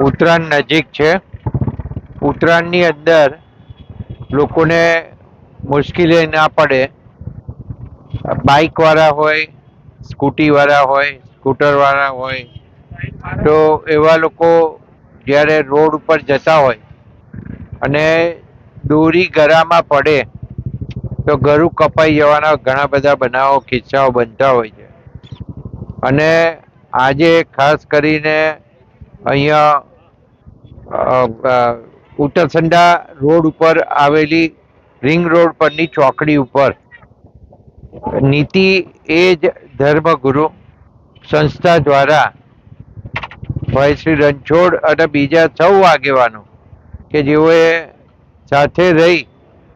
ઉત્તરાયણ નજીક છે. ઉત્તરાયણની અંદર લોકોને મુશ્કેલી ના પડે. બાઇકવાળા હોય સ્કૂટી વાળા હોય સ્કૂટર વાળા હોય, તો એવા લોકો જ્યારે રોડ ઉપર જતા હોય અને દોરી ગળામાં પડે, તો ગરું કપાઈ જવાના ઘણા બધા બનાવો કિસ્સાઓ બનતા હોય છે. અને આજે ખાસ કરીને અહીંયા ઉત્તરસંડા રોડ ઉપર આવેલી રિંગ રોડ પરની ચોકડી ઉપર. નીતિ એ જ ધર્મગુરુ સંસ્થા દ્વારા ભાઈ શ્રી રણછોડ અને બીજા સૌ આગેવાનો કે જેઓએ સાથે રહી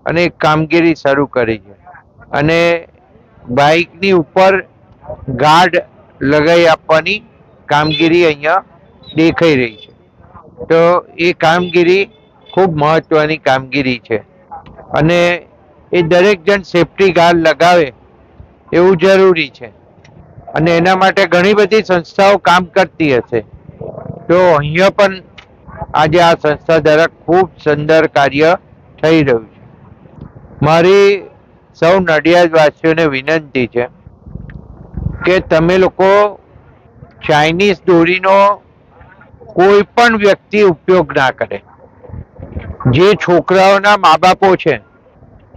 અને કામગીરી શરૂ કરી છે. અને બાઇકની ઉપર ગાર્ડ લગાવી આપવાની કામગીરી અહીંયા દેખાઈ રહી છે. તો એ કામગીરી ખૂબ મહત્વની કામગીરી છે. અને એ દરેક જણ સેફટી ગાર્ડ લગાવે એવું જરૂરી છે. અને એના માટે ઘણી બધી સંસ્થાઓ કામ કરતી હશે. તો અહીંયા પણ આજે આ સંસ્થા દ્વારા ખૂબ સુંદર કાર્ય થઈ રહ્યું છે. મારી સૌ નડિયાદવાસીઓને વિનંતી છે કે તમે લોકો ચાઇનીઝ દોરીનો કોઈ પણ વ્યક્તિ ઉપયોગ ના કરે. જે છોકરાઓના મા બાપો છે,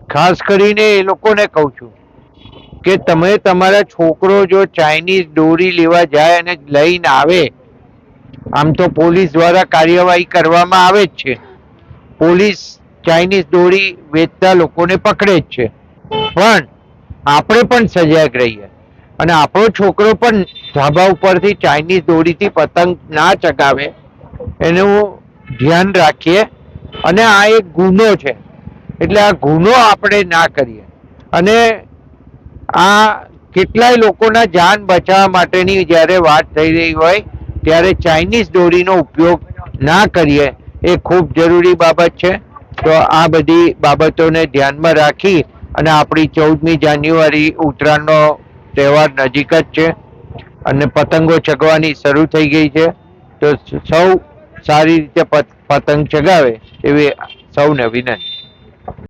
ખાસ કરીને એ લોકોને કહું છું કે તમે તમારા છોકરો જો ચાઇનીઝ દોરી લેવા જાય અને લઈને આવે, આમ તો પોલીસ દ્વારા કાર્યવાહી કરવામાં આવે જ છે. પોલીસ ચાઇનીઝ દોરી વેચતા લોકોને પકડે જ છે. પણ આપણે પણ સજાગ રહીએ. અને આપણો છોકરો પણ ધાબા ઉપરથી ચાઇનીઝ દોરીથી પતંગ ના ચગાવે, એનું ધ્યાન રાખીએ. અને આ એક ગુનો છે. એટલે આ ગુનો આપણે ના કરીએ. અને આ કેટલાય લોકોના જાન બચાવવા માટેની જ્યારે વાત થઈ રહી હોય, ત્યારે ચાઇનીઝ દોરીનો ઉપયોગ ના કરીએ એ ખૂબ જરૂરી બાબત છે. તો આ બધી બાબતોને ધ્યાનમાં રાખી અને આપણી ચૌદમી જાન્યુઆરી ઉત્તરાયણનો તહેવાર નજીક જ છે અને પતંગો ચગવાની શરૂ થઈ ગઈ છે. તો સૌ સારી રીતે પત- પતંગ ચગાવે એવી સૌને વિનંતી.